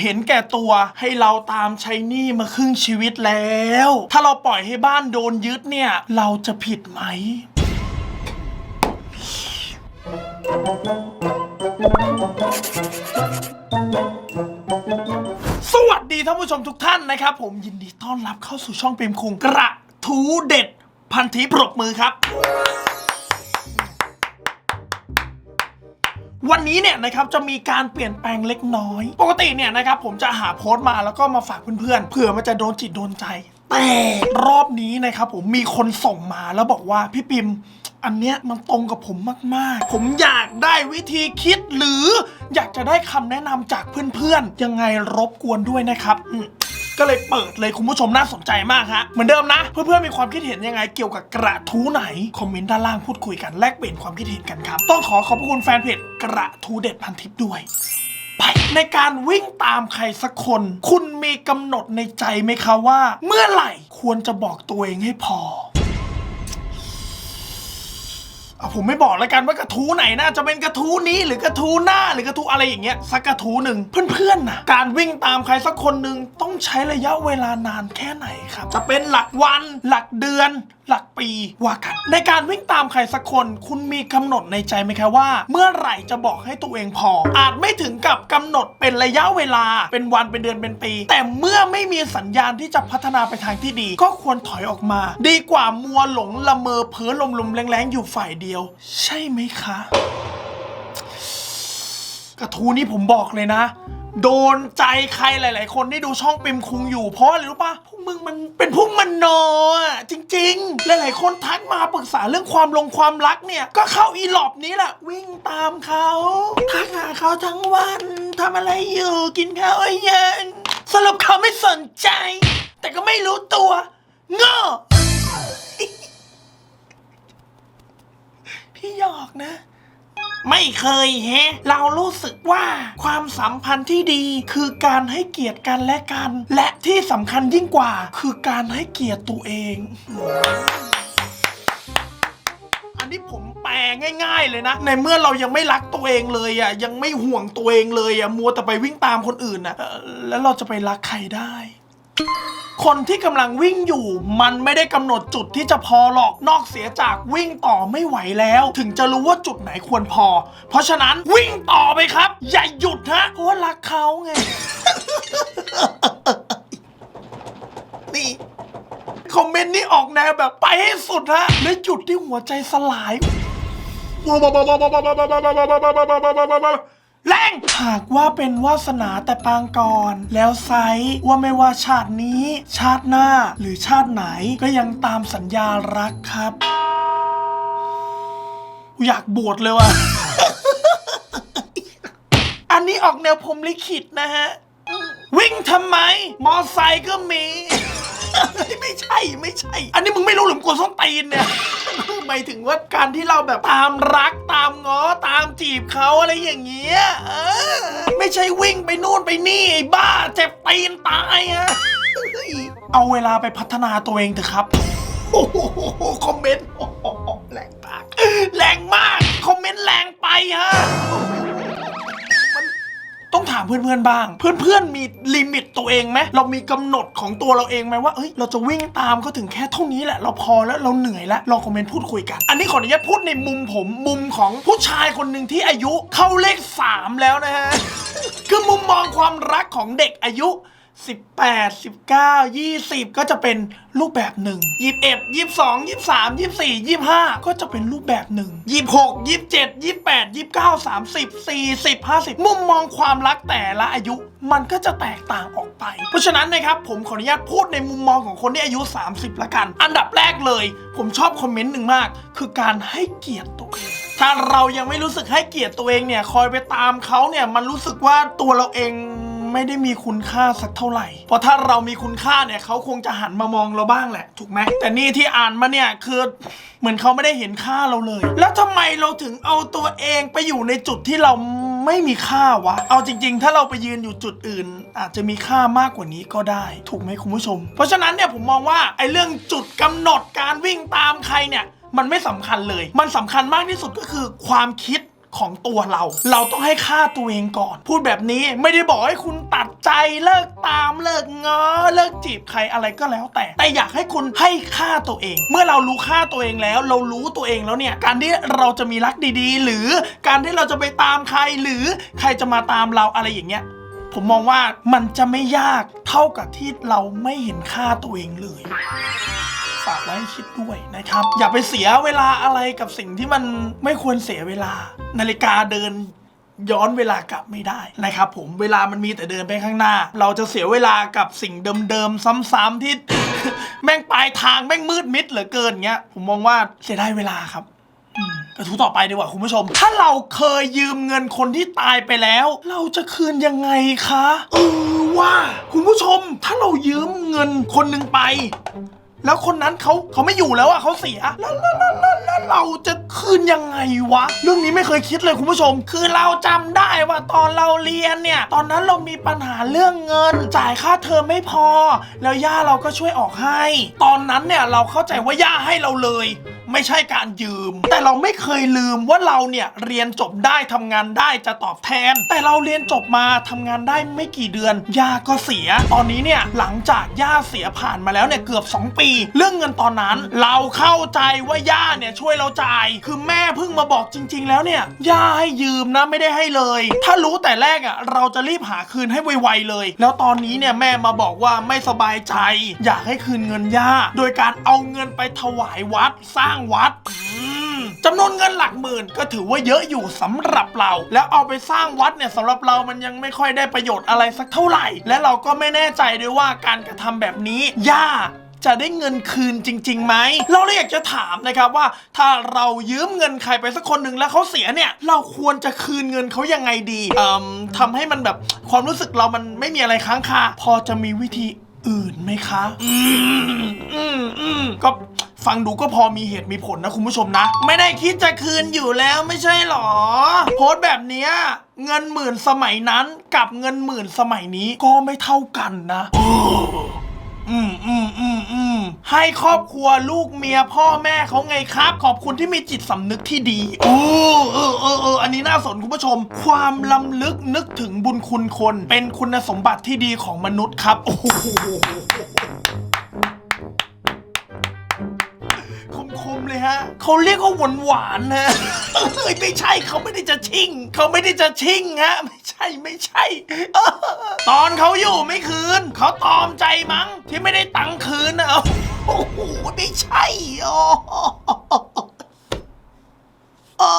เห็นแก่ตัวให้เราตามใช้หนี้มาครึ่งชีวิตแล้ว ถ้าเราปล่อยให้บ้านโดนยึดเนี่ย เราจะผิดไหม สวัสดีท่านผู้ชมทุกท่านนะครับ ผมยินดีต้อนรับเข้าสู่ช่องเปรมคุงกระทูเด็ดพันธิปรบมือครับ วันนี้เนี่ยนะครับจะมีการเปลี่ยนแปลงเล็กน้อย ปกติเนี่ยนะครับผมจะหาโพสต์มาแล้วก็มาฝากเพื่อนๆเผื่อมันจะโดนจิตโดนใจ แต่รอบนี้นะครับผมมีคนส่งมาแล้วบอกว่าพี่ปิมอันเนี้ยมันตรงกับผมมากๆ ผมอยากได้วิธีคิดหรืออยากจะได้คำแนะนำจากเพื่อนๆ ยังไงรบกวนด้วยนะครับ ก็เลยเปิดเลยคุณผู้ชมน่าสนใจมากฮะเหมือนเดิมนะ เพื่อนๆมีความคิดเห็นยังไงเกี่ยวกับกระทู้ไหน คอมเมนต์ด้านล่างพูดคุยกันแลกเปลี่ยนความคิดเห็นกันครับ ต้องขอขอบคุณแฟนเพจกระทู้เด็ดพันทิปด้วยไปในการวิ่งตามใครสักคน คุณมีกำหนดในใจไหมคะว่า เมื่อไหร่ควรจะบอกตัวเองให้พอ เอาผมไม่บอกแล้วกันว่ากระทู้ไหนนะจะเป็นกระทู้นี้หรือกระทู้หน้าหรือกระทู้อะไรอย่างเงี้ยสักกระทู้หนึ่งเพื่อนๆนะการวิ่งตามใครสักคนหนึ่งต้องใช้ระยะเวลานานแค่ไหนครับจะเป็นหลักวันหลักเดือน หลักปีว่ากัน ในการวิ่งตามใครสักคนคุณมีกำหนดในใจไหมคะว่า เมื่อไหร่จะบอกให้ตัวเองพอ อาจไม่ถึงกับกำหนดเป็นระยะเวลา เป็นวันเป็นเดือนเป็นปี แต่เมื่อไม่มีสัญญาณที่จะพัฒนาไปทางที่ดี ก็ควรถอยออกมา ดีกว่ามัวหลงละเมอเพ้อลมๆแรงๆอยู่ฝ่ายเดียว ใช่ไหมคะ กระทูนี้ผมบอกเลยนะ โดนใจใครหลาย ๆ คนที่ดูช่องปิมคุงอยู่เพราะอะไรรู้ปะพวกมึงมันเป็นพวกมันโนอะจริง ๆ หลาย ๆ คนทักมาปรึกษาเรื่องความลงความรักเนี่ย ก็เข้าอีหลอบนี้แหละวิ่งตามเขาทักหาเขาทั้งวันทำอะไรอยู่กินข้าวหรือยังสรุปเขาไม่สนใจ แต่ก็ไม่รู้ตัวโง่พี่หยอกนะ ไม่เคยแฮะ เรารู้สึกว่าความสัมพันธ์ที่ดีคือการให้เกียรติกันและกัน และที่สำคัญยิ่งกว่า คือการให้เกียรติตัวเอง อันนี้ผมแปลง่าย ๆ เลยนะ ในเมื่อเรายังไม่รักตัวเองเลยอะยังไม่ห่วงตัวเองเลยอะมัวแต่ไปวิ่งตามคนอื่นอะเอ่อแล้วเราจะไปรักใครได้ คนที่กำลังวิ่งอยู่ มันไม่ได้กำหนดจุดที่จะพอหรอกนอกเสียจากวิ่งต่อไม่ไหวแล้ว ถึงจะรู้ว่าจุดไหนควรพอ เพราะฉะนั้นวิ่งต่อไปครับ อย่าหยุดฮะเพราะว่ารักเขาไง นี่คอมเมนต์นี้ออกแนวแบบไปให้สุดฮะและหยุดที่หัวใจสลาย แรงหากว่าเป็นวาสนาแต่ปางก่อน แล้วไซว่าไม่ว่าชาตินี้ ชาติหน้าหรือชาติไหนก็ยังตามสัญญารักครับ อยากบวชเลยว่ะ อันนี้ออกแนวพรมลิขิตนะฮะ วิ่งทำไม มอไซค์ก็มี ไม่ใช่ไม่ใช่ อันนี้มึงไม่รู้หรือมึงกวส้นตีนเนี่ย หมายถึงว่าการที่เราแบบตามรักตามง้อตามจีบเขาอะไรอย่างเงี้ยเออไม่ใช่วิ่งไปนู่นไปนี่ไอ้บ้าเจ็บตีนตายอะเอาเวลาไปพัฒนาตัวเองเถอะครับ โอ้โหคอมเมนต์แรงมากแรงมาก คอมเมนต์แรงไปฮะามเพื่อนๆบ้าง เพื่อนๆมีลิมิตตัวเองไหมเรามีกำหนดของตัวเราเองไหมว่าเอ้ยเราจะวิ่งตามเขาถึงแค่เท่านี้แหละเราพอแล้วเราเหนื่อยแล้วลองคอมเมนต์พูดคุยกัน อันนี้ขออนุญาตพูดในมุมผมมุมของผู้ชายคนหนึ่งที่อายุเข้าเลขสามแล้วนะฮะคือมุมมองความรักของเด็กอายุ 18 19 20 ก็จะเป็นรูปแบบหนึ่ง21 22 23 24 25 ก็จะเป็นรูปแบบหนึ่ง26 27 28 29 30 40 50 มุมมองความรักแต่ละอายุมันก็จะแตกต่างออกไป เพราะฉะนั้นนะครับผมขออนุญาตพูดในมุมมองของคนที่อายุ 30 ละกัน อันดับแรกเลย ผมชอบคอมเมนต์หนึ่งมาก คือการให้เกียรติตัวเองถ้าเรายังไม่รู้สึกให้เกียรติตัวเองเนี่ยคอยไปตามเขาเนี่ยมันรู้สึกว่าตัวเราเอง ไม่ได้มีคุณค่าสักเท่าไหร่ เพราะถ้าเรามีคุณค่าเนี่ยเขาคงจะหันมามองเราบ้างแหละ ถูกไหมแต่นี่ที่อ่านมาเนี่ยคือเหมือนเขาไม่ได้เห็นค่าเราเลย แล้วทำไมเราถึงเอาตัวเองไปอยู่ในจุดที่เราไม่มีค่าวะ เอาจริง ๆ ถ้าเราไปยืนอยู่จุดอื่น อาจจะมีค่ามากกว่านี้ก็ได้ ถูกไหมคุณผู้ชม เพราะฉะนั้นเนี่ยผมมองว่าไอ้เรื่องจุดกำหนดการวิ่งตามใครเนี่ย มันไม่สำคัญเลย มันสำคัญมากที่สุดก็คือความคิด ของตัวเรา เราต้องให้ค่าตัวเองก่อน พูดแบบนี้ไม่ได้บอกให้คุณตัดใจเลิกตามเลิกเง้อเลิกจีบใครอะไรก็แล้วแต่ แต่อยากให้คุณให้ค่าตัวเอง เมื่อเรารู้ค่าตัวเองแล้ว เรารู้ตัวเองแล้วเนี่ย การที่เราจะมีรักดีๆ หรือการที่เราจะไปตามใครหรือใครจะมาตามเราอะไรอย่างเงี้ยผมมองว่ามันจะไม่ยากเท่ากับที่เราไม่เห็นค่าตัวเองเลย ฝากไว้ให้คิดด้วยนะครับ อย่าไปเสียเวลาอะไรกับสิ่งที่มันไม่ควรเสียเวลา นาฬิกาเดินย้อนเวลากลับไม่ได้นะครับผมเวลามันมีแต่เดินไปข้างหน้า เราจะเสียเวลากับสิ่งเดิมๆซ้ำๆที่ แม่งปลายทางแม่งมืดมิดเหลือเกินเงี้ย ผมมองว่าเสียได้เวลาครับกระทู้ต่อไปดีกว่าคุณผู้ชม ถ้าเราเคยยืมเงินคนที่ตายไปแล้ว เราจะคืนยังไงคะเออว่า คุณผู้ชม ถ้าเรายืมเงินคนหนึ่งไป แล้วคนนั้นเขาเขาไม่อยู่แล้วอะเขาเสียแล้วแล้วแล้วแล้วแล้วเราจะคืนยังไงวะ เรื่องนี้ไม่เคยคิดเลยคุณผู้ชม คือเราจำได้ว่าตอนเราเรียนเนี่ย ตอนนั้นเรามีปัญหาเรื่องเงิน จ่ายค่าเทอมไม่พอ แล้วย่าเราก็ช่วยออกให้ ตอนนั้นเนี่ยเราเข้าใจว่าย่าให้เราเลยไม่ใช่การยืม แต่เราไม่เคยลืมว่าเราเนี่ยเรียนจบได้ทำงานได้จะตอบแทน แต่เราเรียนจบมาทำงานได้ไม่กี่เดือนย่าก็เสีย ตอนนี้เนี่ยหลังจากย่าเสียผ่านมาแล้วเนี่ยเกือบ 2 ปี เรื่องเงินตอนนั้น เราเข้าใจว่าย่าเนี่ยช่วยเราจ่าย คือแม่เพิ่งมาบอกจริง ๆ แล้วเนี่ยย่าให้ยืมนะไม่ได้ให้เลย ถ้ารู้แต่แรกอะเราจะรีบหาคืนให้ไวๆเลย แล้วตอนนี้เนี่ยแม่มาบอกว่าไม่สบายใจ อยากให้คืนเงินย่า โดยการเอาเงินไปถวายวัดสร้างวัดจำนวนเงินหลักหมื่นก็ถือว่าเยอะอยู่สำหรับเรา แล้วเอาไปสร้างวัดเนี่ยสำหรับเรามันยังไม่ค่อยได้ประโยชน์อะไรสักเท่าไหร่ และเราก็ไม่แน่ใจด้วยว่าการกระทำแบบนี้ย่าจะได้เงินคืนจริงๆไหม เราเลยอยากจะถามนะครับว่า ถ้าเรายืมเงินใครไปสักคนหนึ่งแล้วเขาเสียเนี่ย เราควรจะคืนเงินเขายังไงดีเอ่มทำให้มันแบบความรู้สึกเรามันไม่มีอะไรค้างคา พอจะมีวิธี อื่นไหมคะอืมอืมอืมก็ฟังดูก็พอมีเหตุมีผลนะคุณผู้ชมนะ ไม่ได้คิดจะคืนอยู่แล้วไม่ใช่หรอ โพสต์แบบเนี้ยเงินหมื่นสมัยนั้นกับเงินหมื่นสมัยนี้ก็ไม่เท่ากันนะ อืมอืมอืมอืมให้ครอบครัวลูกเมียพ่อแม่เขาไงครับ ขอบคุณที่มีจิตสำนึกที่ดีโอ้เออเออเอออันนี้น่าสนคุณผู้ชม ความลำลึกนึกถึงบุญคุณคน เป็นคุณสมบัติที่ดีของมนุษย์ครับ โอ้โห เขาเรียกว่าหวานหวานๆนะเฮ้ยไม่ใช่เขาไม่ได้จะชิ่งเขาไม่ได้จะชิ่งฮะไม่ใช่ไม่ใช่ตอนเขาอยู่ไม่คืนเขาตอมใจมั้งที่ไม่ได้ตังค์คืนนะโอ้โหไม่ใช่อ๋อโอ้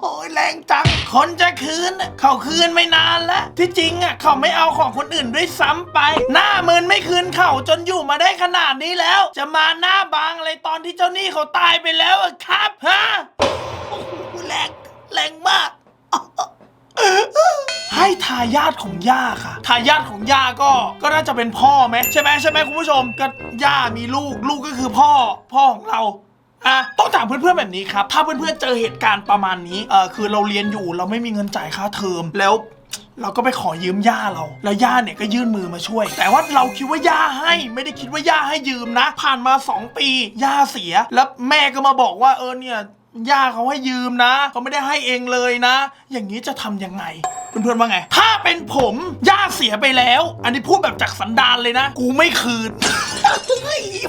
โหแรงจัง คนจะคืนน่ะเขาคืนไม่นานแล้วที่จริงอะเขาไม่เอาของคนอื่นด้วยซ้ำไป หน้ามืนไม่คืนเขาจนอยู่มาได้ขนาดนี้แล้ว จะมาหน้าบางอะไรตอนที่เจ้าหนี้เขาตายไปแล้วอะครับฮะโอ้โหแรงแรงมาก ให้ทายาทของย่าค่ะ ทายาทของย่าก็ ก็น่าจะเป็นพ่อไหมใช่ไหมใช่ไหมคุณผู้ชม ก็ย่ามีลูก ลูกก็คือพ่อ พ่อของเรา อะต้องถามเพื่อนๆแบบนี้ครับ ถ้าเพื่อนๆเจอเหตุการณ์ประมาณนี้เออคือเราเรียนอยู่เราไม่มีเงินจ่ายค่าเทอมแล้วเราก็ไปขอยืมย่าเรา แล้วย่าเนี่ยก็ยื่นมือมาช่วย แต่ว่าเราคิดว่าย่าให้ ไม่ได้คิดว่าย่าให้ยืมนะ ผ่านมา 2 ปี ย่าเสีย แล้วแม่ก็มาบอกว่าเออเนี่ย ย่าเขาให้ยืมนะ เขาไม่ได้ให้เองเลยนะ อย่างนี้จะทำยังไง เพื่อนๆว่าไง ถ้าเป็นผม ย่าเสียไปแล้ว อันนี้พูดแบบจากสันดานเลยนะ กูไม่คืน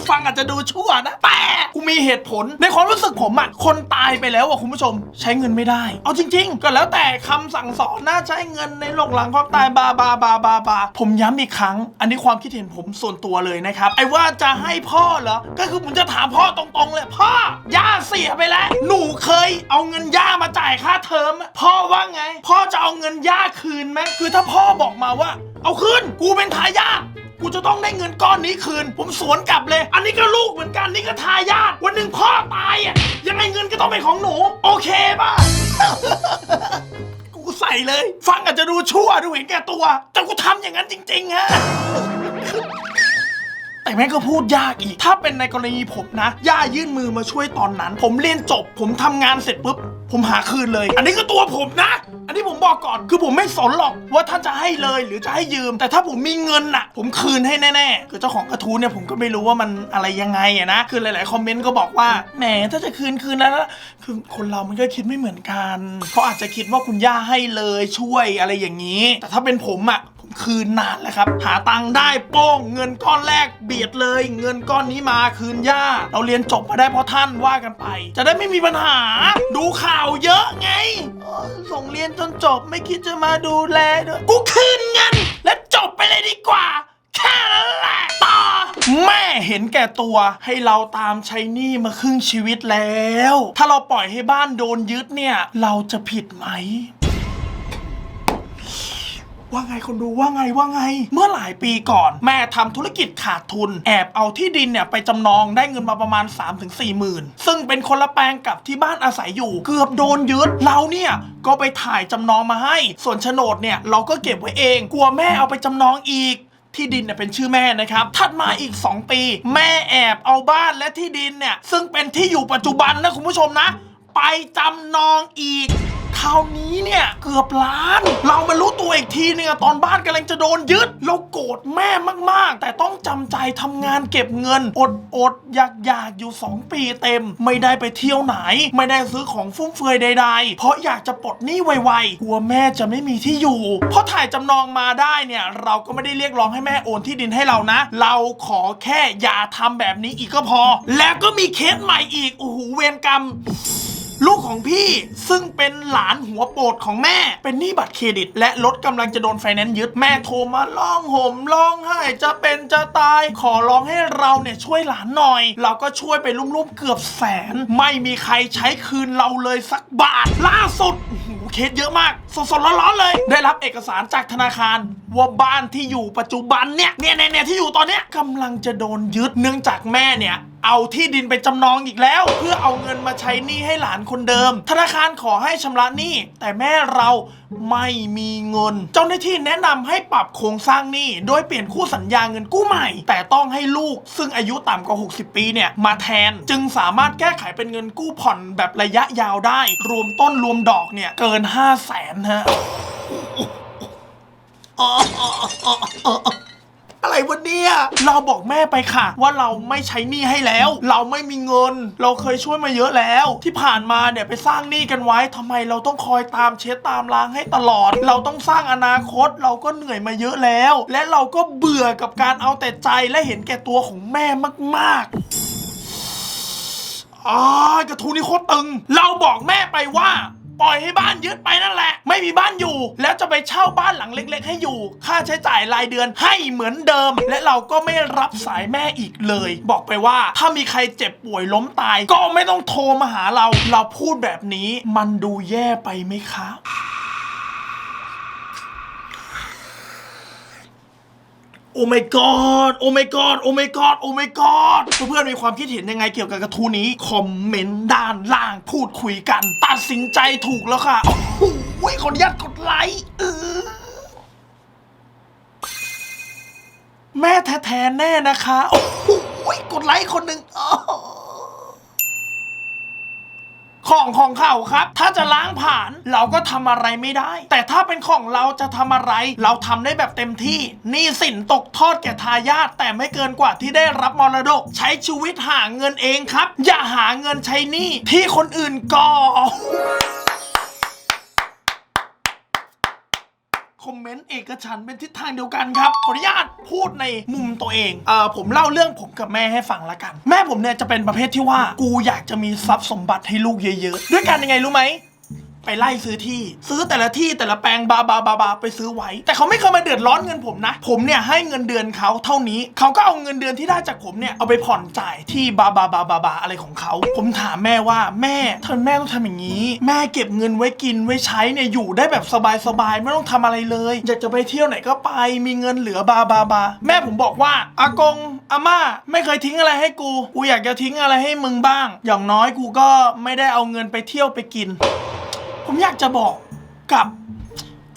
ฟังอาจจะดูชั่วนะ แต่กูมีเหตุผล ในความรู้สึกผมอะคนตายไปแล้วอะคุณผู้ชม ใช้เงินไม่ได้ เอาจริง ๆ ก็แล้วแต่คำสั่งสอนน่าใช้เงินในโลกหลังความตายบาบาบาบาบาผมย้ำอีกครั้ง อันนี้ความคิดเห็นผมส่วนตัวเลยนะครับ ไอ้ว่าจะให้พ่อเหรอ ก็คือผมจะถามพ่อตรงๆเลย พ่อย่าเสียไปแล้ว หนูเคยเอาเงินย่ามาจ่ายค่าเทอม พ่อว่าไง พ่อจะเอาเงินย่าคืนไหมคือถ้าพ่อบอกมาว่า เอาคืน กูเป็นทายาท กูจะต้องได้เงินก้อนนี้คืน ผมสวนกลับเลย อันนี้ก็ลูกเหมือนกันนี่ก็ทายาทวันหนึ่งพ่อตายอะยังไงเงินก็ต้องเป็นของหนู โอเคป่ะ กูใส่เลย ฟังอาจจะดูชั่วดูเห็นแก่ตัว แต่กูทำอย่างนั้นจริงๆฮะ แต่แม่งก็พูดยากอีก ถ้าเป็นในกรณีผมนะ ย่ายื่นมือมาช่วยตอนนั้น ผมเรียนจบ ผมทำงานเสร็จปุ๊บ ผมหาคืนเลย อันนี้คือตัวผมนะ อันนี้ผมบอกก่อน คือผมไม่สนหรอกว่าท่านจะให้เลยหรือจะให้ยืม แต่ถ้าผมมีเงินน่ะ ผมคืนให้แน่ๆ คือเจ้าของกระทู้เนี่ยผมก็ไม่รู้ว่ามันอะไรยังไงอะนะ คือหลายๆคอมเมนต์ก็บอกว่า แหมถ้าจะคืนคืนแล้วนะคือคนเรามันก็คิดไม่เหมือนกัน เขาอาจจะคิดว่าคุณย่าให้เลยช่วยอะไรอย่างนี้ แต่ถ้าเป็นผมอะ คืนนานแล้วครับ หาตังค์ได้โป้งเงินก้อนแรกเบียดเลย เงินก้อนนี้มาคืนย่า เราเรียนจบมาได้เพราะท่านว่ากันไป จะได้ไม่มีปัญหา ดูข่าวเยอะไง ส่งเรียนจนจบไม่คิดจะมาดูแลด้วยกูคืนเงิน และจบไปเลยดีกว่า แค่นั้นแหละต่อแม่เห็นแก่ตัวให้เราตามใช้หนี้มาครึ่งชีวิตแล้ว ถ้าเราปล่อยให้บ้านโดนยึดเนี่ย เราจะผิดไหม ว่าไงคนดูว่าไงว่าไง เมื่อหลายปีก่อน แม่ทำธุรกิจขาดทุน แอบเอาที่ดินเนี่ยไปจำนองได้เงินมาประมาณ 3-4หมื่นซึ่งเป็นคนละแปลงกับที่บ้านอาศัยอยู่ เกือบโดนยึดเราเนี่ยก็ไปถ่ายจำนองมาให้ ส่วนโฉนดเนี่ยเราก็เก็บไว้เอง กลัวแม่เอาไปจำนองอีกที่ดินเนี่ยเป็นชื่อแม่นะครับ ถัดมาอีก 2 ปี แม่แอบเอาบ้านและที่ดินเนี่ย ซึ่งเป็นที่อยู่ปัจจุบันนะคุณผู้ชมนะ ไปจำนองอีก คราวนี้เนี่ยเกือบล้าน เรามารู้ตัวอีกทีเนี่ยตอนบ้านกำลังจะโดนยึด เราโกรธแม่มาก ๆ แต่ต้องจำใจทำงานเก็บเงิน อดอดอยากอยากอยู่ 2 ปีเต็ม ไม่ได้ไปเที่ยวไหน ไม่ได้ซื้อของฟุ่มเฟือยใด ๆ เพราะอยากจะปลดหนี้ไวๆกลัวแม่จะไม่มีที่อยู่ เพอถ่ายจำนองมาได้เนี่ยเราก็ไม่ได้เรียกร้องให้แม่โอนที่ดินให้เรานะ เราขอแค่อย่าทำแบบนี้อีกก็พอ แล้วก็มีเคสใหม่อีกโอ้โหเวรกรรม ลูกของพี่ซึ่งเป็นหลานหัวโปรดของแม่ เป็นหนี้บัตรเครดิต และรถกำลังจะโดนไฟแนนซ์ยึดแม่โทรมาร้องห่มร้องไห้จะเป็นจะตายขอร้องให้เราเนี่ยช่วยหลานหน่อย เราก็ช่วยไปรุ่มๆเกือบแสน ไม่มีใครใช้คืนเราเลยสักบาท ล่าสุดโอเคสเยอะมาก สดๆร้อนๆเลย ได้รับเอกสารจากธนาคารว่าบ้านที่อยู่ปัจจุบันเนี่ยเนี่ยเนี่ยเนี่ยที่อยู่ตอนเนี้ยกำลังจะโดนยึดเนื่องจากแม่เนี่ย เอาที่ดินไปจำนองอีกแล้ว เพื่อเอาเงินมาใช้หนี้ให้หลานคนเดิม ธนาคารขอให้ชำระหนี้แต่แม่เราไม่มีเงิน เจ้าหน้าที่แนะนำให้ปรับโครงสร้างหนี้โดยเปลี่ยนคู่สัญญาเงินกู้ใหม่ แต่ต้องให้ลูกซึ่งอายุต่ำกว่า 60 ปีเนี่ยมาแทน จึงสามารถแก้ไขเป็นเงินกู้ผ่อนแบบระยะยาวได้ รวมต้นรวมดอกเนี่ยเกิน 5 0 0แสนฮะ อะไรวะเนี่ย เราบอกแม่ไปค่ะ ว่าเราไม่ใช้หนี้ให้แล้ว เราไม่มีเงิน เราเคยช่วยมาเยอะแล้ว ที่ผ่านมาเนี่ยไปสร้างหนี้กันไว้ทำไมเราต้องคอยตามเช็ดตามล้างให้ตลอด เราต้องสร้างอนาคต เราก็เหนื่อยมาเยอะแล้ว และเราก็เบื่อกับการเอาแต่ใจและเห็นแก่ตัวของแม่มากๆอ๋อกระทู้นี้โคตรตึง เราบอกแม่ไปว่า ปล่อยให้บ้านยึดไปนั่นแหละ ไม่มีบ้านอยู่ แล้วจะไปเช่าบ้านหลังเล็ก ๆ ให้อยู่ ค่าใช้จ่ายรายเดือนให้เหมือนเดิม และเราก็ไม่รับสายแม่อีกเลย บอกไปว่าถ้ามีใครเจ็บป่วยล้มตาย ก็ไม่ต้องโทรมาหาเรา เราพูดแบบนี้มันดูแย่ไปไหมคะ โอ้ my god โอ้ my god โอ้ my god โอ้ my god เพื่อนๆมีความคิดเห็นยังไงเกี่ยวกับกระทู้นี้ คอมเมนต์ด้านล่างพูดคุยกัน ตัดสินใจถูกแล้วค่ะ โอ้โหขออนุญาตกดไลค์เออแม่แท้ๆแน่นะคะ โอ้โหกดไลค์คนหนึ่งอ้อ ของของเขาครับ ถ้าจะล้างผ่านเราก็ทำอะไรไม่ได้ แต่ถ้าเป็นของเราจะทำอะไร เราทำได้แบบเต็มที่หนี่สินตกทอดแก่ทายาทแต่ไม่เกินกว่าที่ได้รับมรดก ใช้ชีวิตหาเงินเองครับ อย่าหาเงินใช้หนี้ที่คนอื่นก่อ คอมเมนต์เอกฉันท์เป็นทิศทางเดียวกันครับ ขออนุญาตพูดในมุมตัวเองเอ่อผมเล่าเรื่องผมกับแม่ให้ฟังละกัน แม่ผมเนี่ยจะเป็นประเภทที่ว่ากูอยากจะมีทรัพย์สมบัติให้ลูกเยอะๆ ด้วยกันยังไงรู้ไหม ไปไล่ซื้อที่ ซื้อแต่ละที่แต่ละแปลงบาบาบาบาไปซื้อไว้ แต่เขาไม่เคยมาเดือดร้อนเงินผมนะ ผมเนี่ยให้เงินเดือนเขาเท่านี้เขาก็เอาเงินเดือนที่ได้จากผมเนี่ยเอาไปผ่อนจ่ายที่บาบาบาบาบาอะไรของเขาผมถามแม่ว่าแม่ทำไมแม่ต้องทำอย่างนี้ แม่เก็บเงินไว้กินไว้ใช้เนี่ยอยู่ได้แบบสบายๆไม่ต้องทำอะไรเลยอยากจะไปเที่ยวไหนก็ไปมีเงินเหลือบาบาบาแม่ผมบอกว่าอากงอาม่าไม่เคยทิ้งอะไรให้กูกูอยากจะทิ้งอะไรให้มึงบ้าง อย่างน้อยกูก็ไม่ได้เอาเงินไปเที่ยวไปกิน ผมอยากจะบอกกับ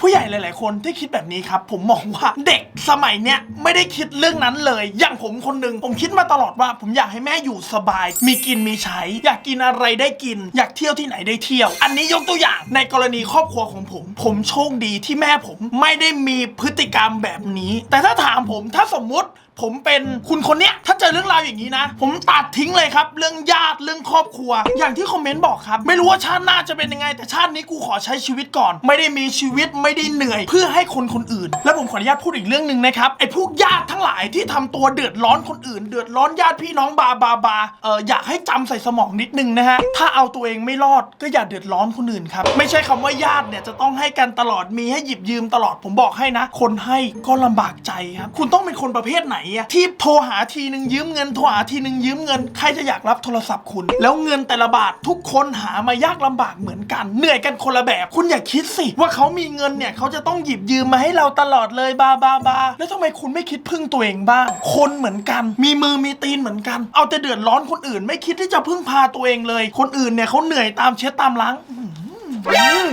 ผู้ใหญ่หลาย ๆ คนที่คิดแบบนี้ครับ ผมมองว่าเด็กสมัยเนี้ยไม่ได้คิดเรื่องนั้นเลย อย่างผมคนหนึ่งผมคิดมาตลอดว่า ผมอยากให้แม่อยู่สบาย มีกินมีใช้ อยากกินอะไรได้กิน อยากเที่ยวที่ไหนได้เที่ยว อันนี้ยกตัวอย่างในกรณีครอบครัวของผม ผมโชคดีที่แม่ผมไม่ได้มีพฤติกรรมแบบนี้ แต่ถ้าถามผมถ้าสมมุติ ผมเป็นคุณคนเนี้ยถ้าเจอเรื่องราวอย่างนี้นะ ผมตัดทิ้งเลยครับ เรื่องญาติเรื่องครอบครัว อย่างที่คอมเมนต์บอกครับ ไม่รู้ว่าชาติหน้าจะเป็นยังไง แต่ชาตินี้กูขอใช้ชีวิตก่อน ไม่ได้มีชีวิตไม่ได้เหนื่อย เพื่อให้คนคนอื่น แล้วผมขออนุญาตพูดอีกเรื่องหนึ่งนะครับไอ้พวกญาติทั้งหลายที่ทำตัวเดือดร้อนคนอื่น เดือดร้อนญาติพี่น้องบาบาบาเอออยากให้จำใส่สมองนิดนึงนะฮะถ้าเอาตัวเองไม่รอดก็อย่าเดือดร้อนคนอื่นครับไม่ใช่คำว่าญาติเนี่ยจะต้องให้กันตลอดมีให้หยิบยืมตลอดผมบอกให้นะ คนให้ก็ลำบากใจครับคุณต้องเป็นคนประเภทไหนอะที่โทรหาทีหนึ่งยืมเงินโทรหาทีหนึ่งยืมเงินใครจะอยากรับโทรศัพท์คุณ แล้วเงินแต่ละบาททุกคนหามายากลำบากเหมือนกัน เหนื่อยกันคนละแบบ คุณอย่าคิดสิ ว่าเขามีเงินเนี่ยเขาจะต้องหยิบยืมมาให้เราตลอดเลยบาบาบาแล้วทำไมคุณไม่คิดพึ่งตัวเองบ้าง คนเหมือนกัน มีมือมีตีนเหมือนกัน เอาแต่เดือดร้อนคนอื่น ไม่คิดที่จะพึ่งพาตัวเองเลย คนอื่นเนี่ยเขาเหนื่อยตามเช็ดตามล้างอืม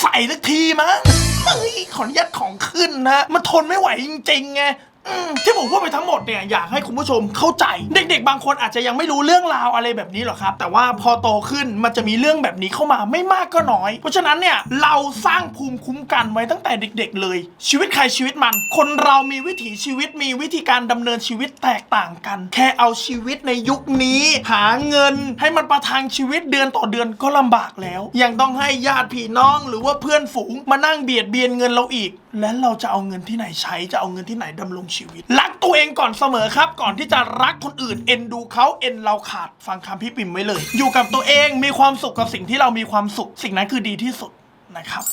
ใส่สักทีมั้งเฮ้ยขออนุญาตของขึ้นนะ มันทนไม่ไหวจริงๆไง อืมที่ผมพูดไปทั้งหมดเนี่ยอยากให้คุณผู้ชมเข้าใจ เด็ก ๆ บางคนอาจจะยังไม่รู้เรื่องราวอะไรแบบนี้หรอกครับ แต่ว่าพอโตขึ้นมันจะมีเรื่องแบบนี้เข้ามาไม่มากก็น้อย เพราะฉะนั้นเนี่ยเราสร้างภูมิคุ้มกันไว้ตั้งแต่เด็ก ๆ เลย ชีวิตใครชีวิตมัน คนเรามีวิถีชีวิตมีวิธีการดำเนินชีวิตแตกต่างกัน แค่เอาชีวิตในยุคนี้ หาเงินให้มันประทังชีวิตเดือนต่อเดือนก็ลำบากแล้ว ยังต้องให้ญาติพี่น้องหรือว่าเพื่อนฝูงมานั่งเบียดเบียนเงินเราอีกและเราจะเอาเงินที่ไหนใช้จะเอาเงินที่ไหนดำรงชีวิต รักตัวเองก่อนเสมอครับ ก่อนที่จะรักคนอื่นเอ็นดูเขาเอ็นเราขาดฟังคำพี่ปิ่มไว้เลย อยู่กับตัวเองมีความสุขกับสิ่งที่เรามีความสุข สิ่งนั้นคือดีที่สุดนะครับ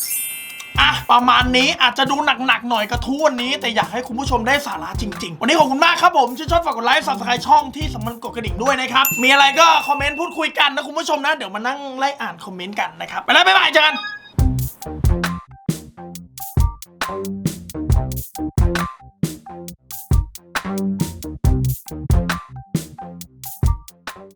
อะประมาณนี้อาจจะดูหนักๆหน่อยกระทู้วันนี้ แต่อยากให้คุณผู้ชมได้สาระจริง ๆ วันนี้ขอบคุณมากครับผมชื่นชอบฝากกดไลค์ subscribe ช่องที่สำคัญกดกระดิ่งด้วยนะครับ มีอะไรก็คอมเมนต์พูดคุยกันนะคุณผู้ชมนะ เดี๋ยวมานั่งไล่อ่านคอมเมนต์กันนะครับ ไปแล้วบ๊ายบายเจอกัน Thank you.